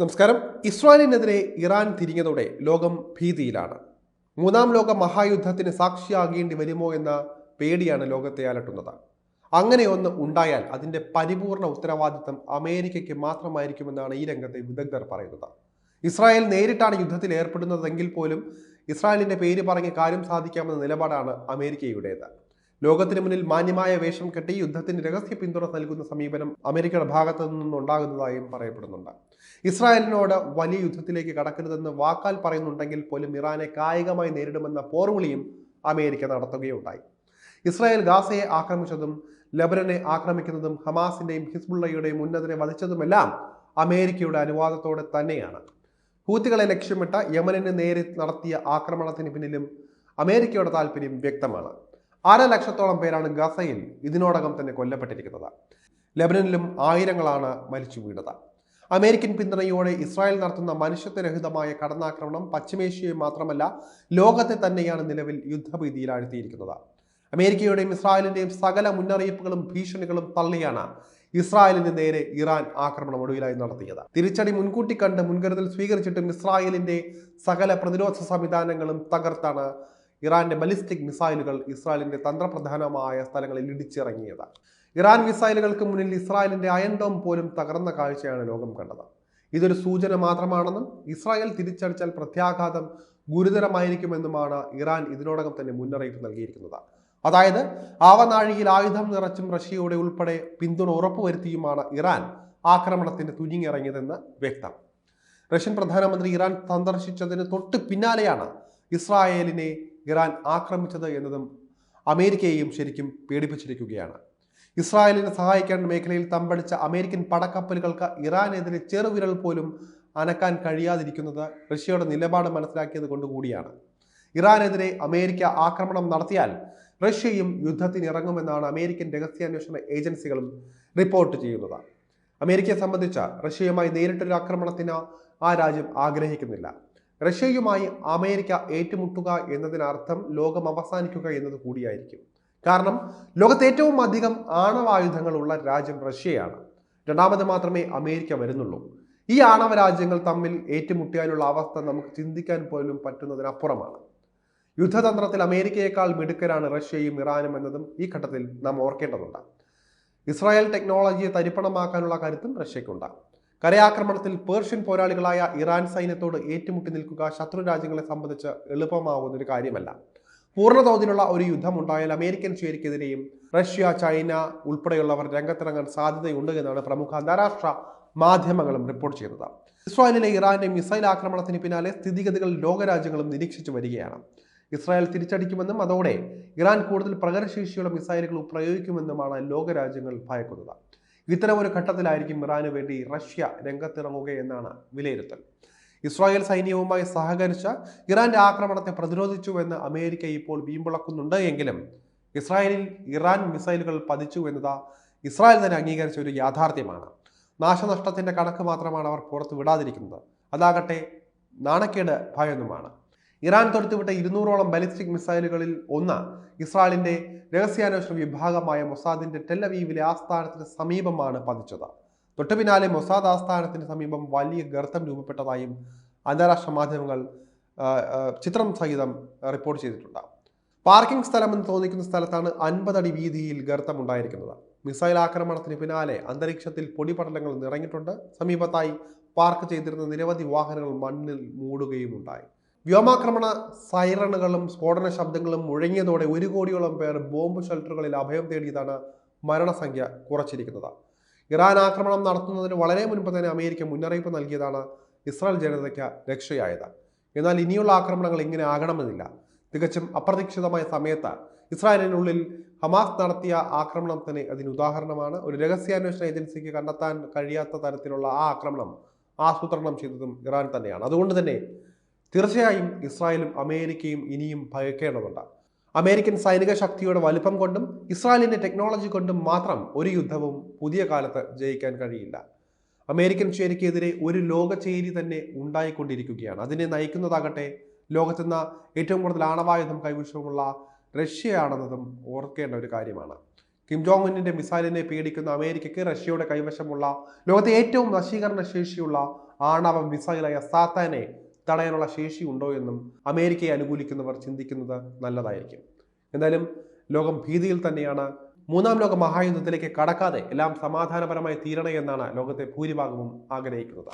നമസ്കാരം. ഇസ്രായേലിനെതിരെ ഇറാൻ തിരിഞ്ഞതോടെ ലോകം ഭീതിയിലാണ്. മൂന്നാം ലോക മഹായുദ്ധത്തിന് സാക്ഷിയാകേണ്ടി വരുമോ എന്ന പേടിയാണ് ലോകത്തെ അലട്ടുന്നത്. അങ്ങനെ ഒന്ന് ഉണ്ടായാൽ അതിന്റെ പരിപൂർണ ഉത്തരവാദിത്തം അമേരിക്കയ്ക്ക് മാത്രമായിരിക്കുമെന്നാണ് ഈ രംഗത്തെ വിദഗ്ധർ പറയുന്നത്. ഇസ്രായേൽ നേരിട്ടാണ് യുദ്ധത്തിൽ ഏർപ്പെടുന്നതെങ്കിൽ പോലും ഇസ്രായേലിന്റെ പേര് പറഞ്ഞ് കാര്യം സാധിക്കാമെന്ന നിലപാടാണ് അമേരിക്കയുടേത്. ലോകത്തിന് മുന്നിൽ മാന്യമായ വേഷം കെട്ടി യുദ്ധത്തിന് രഹസ്യ പിന്തുണ നൽകുന്ന സമീപനം അമേരിക്കയുടെ ഭാഗത്തു നിന്നുണ്ടാകുന്നതായും പറയപ്പെടുന്നുണ്ട്. ഇസ്രായേലിനോട് വലിയ യുദ്ധത്തിലേക്ക് കടക്കരുതെന്ന് വാക്കാൽ പറയുന്നുണ്ടെങ്കിൽ പോലും ഇറാനെ കായികമായി നേരിടുമെന്ന പോർവിളിയും അമേരിക്ക നടത്തുകയുണ്ടായി. ഇസ്രായേൽ ഗാസയെ ആക്രമിച്ചതും ലബനനെ ആക്രമിക്കുന്നതും ഹമാസിന്റെയും ഹിസ്ബുള്ളയുടെയും ഉന്നതരെ വധിച്ചതുമെല്ലാം അമേരിക്കയുടെ അനുവാദത്തോടെ തന്നെയാണ്. ഹൂത്തികളെ ലക്ഷ്യമിട്ട യമനിന് നേരെ നടത്തിയ ആക്രമണത്തിന് പിന്നിലും അമേരിക്കയുടെ താല്പര്യം വ്യക്തമാണ്. അര ലക്ഷത്തോളം പേരാണ് ഗസയിൽ ഇതിനോടകം തന്നെ കൊല്ലപ്പെട്ടിരിക്കുന്നത്. ലബനനിലും ആയിരങ്ങളാണ് മരിച്ചു വീണത്. അമേരിക്കൻ പിന്തുണയോടെ ഇസ്രായേൽ നടത്തുന്ന മനുഷ്യത്വരഹിതമായ കടന്നാക്രമണം പശ്ചിമേഷ്യയെ മാത്രമല്ല ലോകത്തെ തന്നെയാണ് നിലവിൽ യുദ്ധഭീതിയിലാഴ്ത്തിയിരിക്കുന്നത്. അമേരിക്കയുടെയും ഇസ്രായേലിന്റെയും സകല മുന്നറിയിപ്പുകളും ഭീഷണികളും തള്ളിയാണ് ഇസ്രായേലിന് നേരെ ഇറാൻ ആക്രമണം ഒടുവിലായി നടത്തിയത്. തിരിച്ചടി മുൻകൂട്ടി കണ്ട് മുൻകരുതൽ സ്വീകരിച്ചിട്ടും ഇസ്രായേലിന്റെ സകല പ്രതിരോധ സംവിധാനങ്ങളും തകർത്താണ് ഇറാന്റെ ബലിസ്റ്റിക് മിസൈലുകൾ ഇസ്രായേലിന്റെ തന്ത്രപ്രധാനമായ സ്ഥലങ്ങളിൽ ഇടിച്ചിറങ്ങിയത്. ഇറാൻ മിസൈലുകൾക്ക് മുന്നിൽ ഇസ്രായേലിന്റെ അയൻഡോം പോലും തകർന്ന കാഴ്ചയാണ് ലോകം കണ്ടത്. ഇതൊരു സൂചന മാത്രമാണെന്നും ഇസ്രായേൽ തിരിച്ചടിച്ചാൽ പ്രത്യാഘാതം ഗുരുതരമായിരിക്കുമെന്നുമാണ് ഇറാൻ ഇതിനോടകം തന്നെ മുന്നറിയിപ്പ് നൽകിയിരിക്കുന്നത്. അതായത് ആവനാഴിയിൽ ആയുധം നിറച്ചും റഷ്യയുടെ ഉൾപ്പെടെ പിന്തുണ ഉറപ്പുവരുത്തിയുമാണ് ഇറാൻ ആക്രമണത്തിന് തുനിങ്ങിറങ്ങിയതെന്ന് വ്യക്തം. റഷ്യൻ പ്രധാനമന്ത്രി ഇറാൻ സന്ദർശിച്ചതിന് തൊട്ട് പിന്നാലെയാണ് ഇസ്രായേലിനെ ഇറാൻ ആക്രമിച്ചത് എന്നതും അമേരിക്കയെയും ശരിക്കും പേടിപ്പിച്ചിരിക്കുകയാണ്. ഇസ്രായേലിനെ സഹായിക്കേണ്ട മേഖലയിൽ തമ്പടിച്ച അമേരിക്കൻ പടക്കപ്പലുകൾക്ക് ഇറാനെതിരെ ചെറുവിരൽ പോലും അനക്കാൻ കഴിയാതിരിക്കുന്നത് റഷ്യയുടെ നിലപാട് മനസ്സിലാക്കിയത് കൊണ്ടുകൂടിയാണ്. ഇറാനെതിരെ അമേരിക്ക ആക്രമണം നടത്തിയാൽ റഷ്യയും യുദ്ധത്തിനിറങ്ങുമെന്നാണ് അമേരിക്കൻ രഹസ്യാന്വേഷണ ഏജൻസികളും റിപ്പോർട്ട് ചെയ്യുന്നത്. അമേരിക്കയെ സംബന്ധിച്ച റഷ്യയുമായി നേരിട്ടൊരു ആക്രമണത്തിന് ആ രാജ്യം ആഗ്രഹിക്കുന്നില്ല. റഷ്യയുമായി അമേരിക്ക ഏറ്റുമുട്ടുക എന്നതിനർത്ഥം ലോകം അവസാനിക്കുക എന്നത് കൂടിയായിരിക്കും. കാരണം ലോകത്ത് ഏറ്റവും അധികം ആണവായുധങ്ങളുള്ള രാജ്യം റഷ്യയാണ്. രണ്ടാമത് മാത്രമേ അമേരിക്ക വരുന്നുള്ളൂ. ഈ ആണവ രാജ്യങ്ങൾ തമ്മിൽ ഏറ്റുമുട്ടിയാലുള്ള അവസ്ഥ നമുക്ക് ചിന്തിക്കാൻ പോലും പറ്റുന്നതിനപ്പുറമാണ്. യുദ്ധതന്ത്രത്തിൽ അമേരിക്കയേക്കാൾ മിടുക്കരാണ് റഷ്യയും ഇറാനും എന്നതും ഈ ഘട്ടത്തിൽ നാം ഓർക്കേണ്ടതുണ്ട്. ഇസ്രായേൽ ടെക്നോളജിയെ തരിപ്പണമാക്കാനുള്ള കരുത്തും റഷ്യക്കുണ്ട്. കരയാക്രമണത്തിൽ പേർഷ്യൻ പോരാളികളായ ഇറാൻ സൈന്യത്തോട് ഏറ്റുമുട്ടി നിൽക്കുക ശത്രു രാജ്യങ്ങളെ സംബന്ധിച്ച് എളുപ്പമാവുന്നൊരു കാര്യമല്ല. പൂർണതോതിലുള്ള ഒരു യുദ്ധം ഉണ്ടായാൽ അമേരിക്കൻ ചേരിക്കെതിരെയും റഷ്യ ചൈന ഉൾപ്പെടെയുള്ളവർ രംഗത്തിറങ്ങാൻ സാധ്യതയുണ്ട് എന്നാണ് പ്രമുഖ അന്താരാഷ്ട്ര മാധ്യമങ്ങളും റിപ്പോർട്ട് ചെയ്തത് ഇസ്രായേലിലെ ഇറാന്റെ മിസൈൽ ആക്രമണത്തിന് പിന്നാലെ സ്ഥിതിഗതികൾ ലോകരാജ്യങ്ങളും നിരീക്ഷിച്ചു വരികയാണ്. ഇസ്രായേൽ തിരിച്ചടിക്കുമെന്നും അതോടെ ഇറാൻ കൂടുതൽ പ്രകടശേഷിയുള്ള മിസൈലുകൾ പ്രയോഗിക്കുമെന്നുമാണ് ലോകരാജ്യങ്ങൾ ഭയക്കുന്നത്. ഇത്തരം ഒരു ഘട്ടത്തിലായിരിക്കും ഇറാന് വേണ്ടി റഷ്യ രംഗത്തിറങ്ങുകയെന്നാണ് വിലയിരുത്തൽ. ഇസ്രായേൽ സൈന്യവുമായി സഹകരിച്ച ഇറാന്റെ ആക്രമണത്തെ പ്രതിരോധിച്ചുവെന്ന് അമേരിക്ക ഇപ്പോൾ വീമ്പിളക്കുന്നുണ്ട് എങ്കിലും ഇസ്രായേലിൽ ഇറാൻ മിസൈലുകൾ പതിച്ചു എന്നത് ഇസ്രായേൽ തന്നെ അംഗീകരിച്ച ഒരു യാഥാർത്ഥ്യമാണ്. നാശനഷ്ടത്തിന്റെ കണക്ക് മാത്രമാണ് അവർ പുറത്തു വിടാതിരിക്കുന്നത്. അതാകട്ടെ നാണക്കേട് ഭയൊന്നുമാണ്. ഇറാൻ തൊടുത്തുവിട്ട ഇരുന്നൂറോളം ബലിസ്റ്റിക് മിസൈലുകളിൽ ഒന്ന് ഇസ്രായേലിന്റെ രഹസ്യാന്വേഷണ വിഭാഗമായ മൊസാദിന്റെ ടെല്ലവീവിലെ ആസ്ഥാനത്തിന് സമീപമാണ് പതിച്ചത്. തൊട്ടു പിന്നാലെ മൊസാദ് ആസ്ഥാനത്തിന് സമീപം വലിയ ഗർത്തം രൂപപ്പെട്ടതായും അന്താരാഷ്ട്ര മാധ്യമങ്ങൾ ചിത്രം സഹിതം റിപ്പോർട്ട് ചെയ്തിട്ടുണ്ട്. പാർക്കിംഗ് സ്ഥലമെന്ന് തോന്നിക്കുന്ന സ്ഥലത്താണ് അൻപതടി വീതിയിൽ ഗർത്തം ഉണ്ടായിരിക്കുന്നത് മിസൈൽ ആക്രമണത്തിന് പിന്നാലെ അന്തരീക്ഷത്തിൽ പൊടിപടലങ്ങൾ നിറഞ്ഞിട്ടുണ്ട്. സമീപത്തായി പാർക്ക് ചെയ്തിരുന്ന നിരവധി വാഹനങ്ങൾ മണ്ണിൽ മൂടുകയും ഉണ്ടായി വ്യോമാക്രമണ സൈറണുകളും സ്ഫോടന ശബ്ദങ്ങളും മുഴങ്ങിയതോടെ ഒരു കോടിയോളം പേർ ബോംബ് ഷെൽട്ടറുകളിൽ അഭയം തേടിയതാണ് മരണസംഖ്യ കുറച്ചിരിക്കുന്നത്. ഇറാൻ ആക്രമണം നടത്തുന്നതിന് വളരെ മുൻപ് തന്നെ അമേരിക്ക മുന്നറിയിപ്പ് നൽകിയതാണ് ഇസ്രായേൽ ജനതയ്ക്ക് രക്ഷയായത്. എന്നാൽ ഇനിയുള്ള ആക്രമണങ്ങൾ ഇങ്ങനെ ആകണമെന്നില്ല. തികച്ചും അപ്രതീക്ഷിതമായ സമയത്ത് ഇസ്രായേലിനുള്ളിൽ ഹമാസ് നടത്തിയ ആക്രമണം തന്നെ അതിന് ഉദാഹരണമാണ്. ഒരു രഹസ്യാന്വേഷണ ഏജൻസിക്ക് കണ്ടെത്താൻ കഴിയാത്ത തരത്തിലുള്ള ആ ആക്രമണം ആസൂത്രണം ചെയ്തതും ഇറാൻ തന്നെയാണ്. അതുകൊണ്ട് തന്നെ തീർച്ചയായും ഇസ്രായേലും അമേരിക്കയും ഇനിയും ഭയക്കേണ്ടതുണ്ട്. അമേരിക്കൻ സൈനിക ശക്തിയുടെ വലുപ്പം കൊണ്ടും ഇസ്രായേലിന്റെ ടെക്നോളജി കൊണ്ടും മാത്രം ഒരു യുദ്ധവും പുതിയ കാലത്ത് ജയിക്കാൻ കഴിയില്ല. അമേരിക്കൻ ചേരിക്കെതിരെ ഒരു ലോക ചേരി തന്നെ ഉണ്ടായിക്കൊണ്ടിരിക്കുകയാണ്. അതിനെ നയിക്കുന്നതാകട്ടെ ലോകത്തെന്ന ഏറ്റവും കൂടുതൽ ആണവായുധം കൈവശമുള്ള റഷ്യയാണെന്നതും ഓർക്കേണ്ട ഒരു കാര്യമാണ്. കിം ജോങ് മിസൈലിനെ പേടിക്കുന്ന അമേരിക്കയ്ക്ക് റഷ്യയുടെ കൈവശമുള്ള ലോകത്തെ ഏറ്റവും നശീകരണ ശേഷിയുള്ള ആണവ മിസൈലായ സാത്താനെ തടയാനുള്ള ശേഷി ഉണ്ടോ എന്നും അമേരിക്കയെ അനുകൂലിക്കുന്നവർ ചിന്തിക്കുന്നത് നല്ലതായിരിക്കും. എന്തായാലും ലോകം ഭീതിയിൽ തന്നെയാണ്. മൂന്നാം ലോക മഹായുദ്ധത്തിലേക്ക് കടക്കാതെ എല്ലാം സമാധാനപരമായി തീരണേ എന്നാണ് ലോകത്തെ ഭൂരിഭാഗവും ആഗ്രഹിക്കുന്നത്.